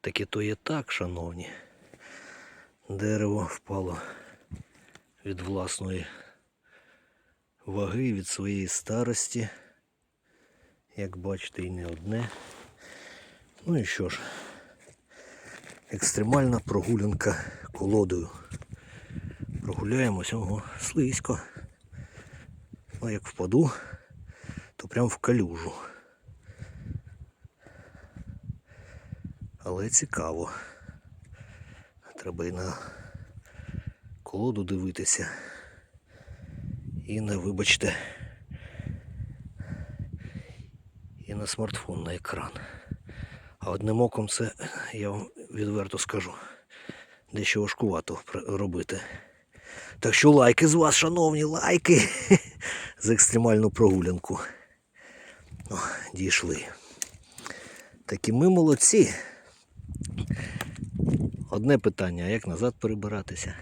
Таке то є так, шановні. Дерево впало від власної ваги, від своєї старості. Як бачите, і не одне. Ну і що ж, екстремальна прогулянка колодою. Прогуляємось, ого, слизько. Ну, як впаду, то прям в калюжу. Але цікаво. Треба і на колоду дивитися. І на, вибачте, і на смартфон на екран. А одним оком це, я вам відверто скажу, дещо важкувато робити. Так що лайки з вас, шановні, лайки за екстремальну прогулянку. О, дійшли. Такі ми молодці. Одне питання, а як назад перебиратися?